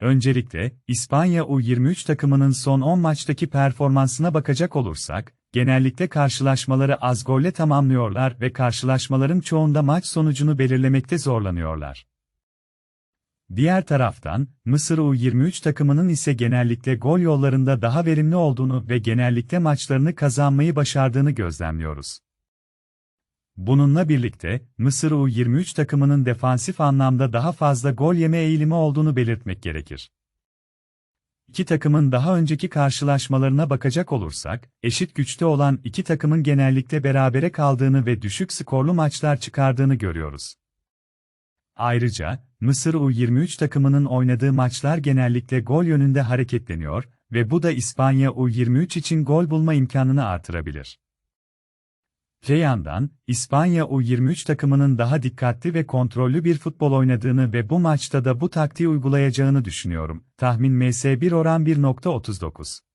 Öncelikle, İspanya U23 takımının son 10 maçtaki performansına bakacak olursak, genellikle karşılaşmaları az golle tamamlıyorlar ve karşılaşmaların çoğunda maç sonucunu belirlemekte zorlanıyorlar. Diğer taraftan, Mısır U23 takımının ise genellikle gol yollarında daha verimli olduğunu ve genellikle maçlarını kazanmayı başardığını gözlemliyoruz. Bununla birlikte, Mısır U23 takımının defansif anlamda daha fazla gol yeme eğilimi olduğunu belirtmek gerekir. İki takımın daha önceki karşılaşmalarına bakacak olursak, eşit güçte olan iki takımın genellikle berabere kaldığını ve düşük skorlu maçlar çıkardığını görüyoruz. Ayrıca, Mısır U23 takımının oynadığı maçlar genellikle gol yönünde hareketleniyor ve bu da İspanya U23 için gol bulma imkanını artırabilir. Öte yandan, İspanya U23 takımının daha dikkatli ve kontrollü bir futbol oynadığını ve bu maçta da bu taktiği uygulayacağını düşünüyorum. Tahmin MS1 oran 1.39